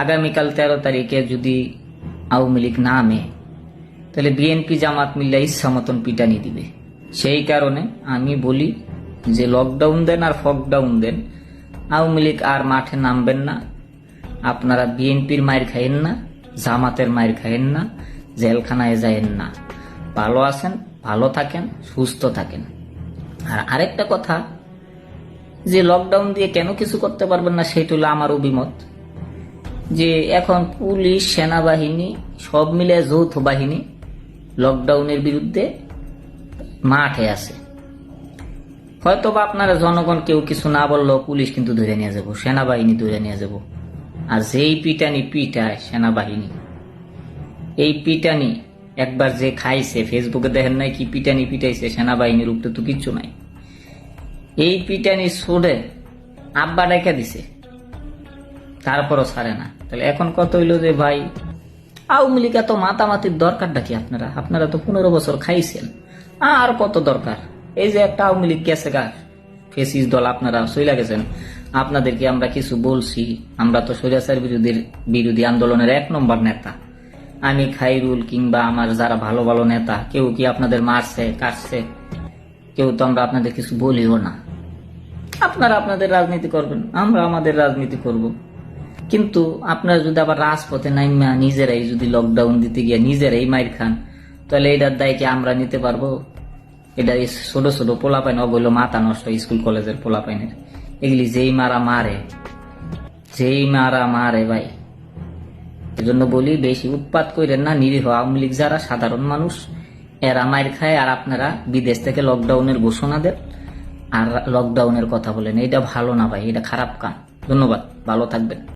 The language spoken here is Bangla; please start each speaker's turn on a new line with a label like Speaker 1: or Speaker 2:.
Speaker 1: আগামীকাল তেরো তারিখে যদি আওয়ামী লীগ নামে তাহলে বিএনপি জামাত মিল্লা ইচ্ছা পিটানি দিবে। সেই কারণে আমি বলি যে লকডাউন দেন আর ফকডাউন দেন, আওয়ামী লীগ আর মাঠে নামবেন না। আপনারা বিএনপির মায়ের খাইয়েন না, জামাতের মায়ের খাইয়েন না, জেলখানায় যায়েন না। ভালো আছেন, ভালো থাকেন, সুস্থ থাকেন। আর আরেকটা কথা, যে লকডাউন দিয়ে কেন কিছু করতে পারবেন না সেটা হলো আমার অভিমত। যে এখন পুলিশ, সেনাবাহিনী, সব মিলে যৌথ বাহিনী লকডাউনের বিরুদ্ধে মাঠে আছে। হয়তো বা আপনারা জনগণ কেউ কিছু না বললেও পুলিশ কিন্তু ধরে নিয়ে যাব, সেনাবাহিনী ধরে নিয়ে যাব। আর যেই পিটানি পিটায় সেনাবাহিনী, এই পিটানি একবার যে খাইছে ফেসবুকে দেখেন নাই কি পিটানি পিটাইছে সেনাবাহিনীর উপরে তো কিচ্ছু নাই। এই পিটানি ছোড়ে আব্বা ডেকে দিছে। তারপরও ছাড়ে না। তাহলে এখন কত হইল যে ভাই, আওয়ামী লীগ এত মাতামাতির দরকারটা কি আপনারা? আপনারা তো পনেরো বছর খাইছেন, আর কত দরকার? এই যে একটা আওয়ামী লীগ গেছে গা, ফেসিস দল আপনারা সইলা গেছেন। আপনাদেরকে আমরা কিছু বলছি, আমরা তো স্বৈরাচার বিরোধীর বিরোধী আন্দোলনের এক নম্বর নেতা। আমি খাইরুল কিংবা আমার যারা ভালো ভালো নেতা, কেউ কি আপনাদের মারছে, কাটছে? কেউ তো আমরা আপনাদের কিছু বলিও না। আপনারা আপনাদের রাজনীতি করবেন, আমরা আমাদের রাজনীতি করব। কিন্তু আপনারা যদি আবার রাজপথে নাইমা নিজেরাই যদি লকডাউন দিতে গিয়ে নিজেরাই মাইর খান, তাহলে এটার দায় কি আমরা নিতে পারব? এটা ছোট ছোট পোলাপাইন অবৈল মাথা নষ্ট স্কুল, কলেজের পোলাপাইনের। এগুলি যেই মারা মারে, যেই মারা মারে ভাই। এজন্য বলি, বেশি উৎপাত করেন না, নিরীহ আওয়ামী লীগ যারা, সাধারণ মানুষ, এরা মায়ের খায় আর আপনারা বিদেশ থেকে লকডাউনের ঘোষণা দেন। আর লকডাউনের কথা বলেন এটা ভালো না ভাই, এটা খারাপ কাম। ধন্যবাদ, ভালো থাকবেন।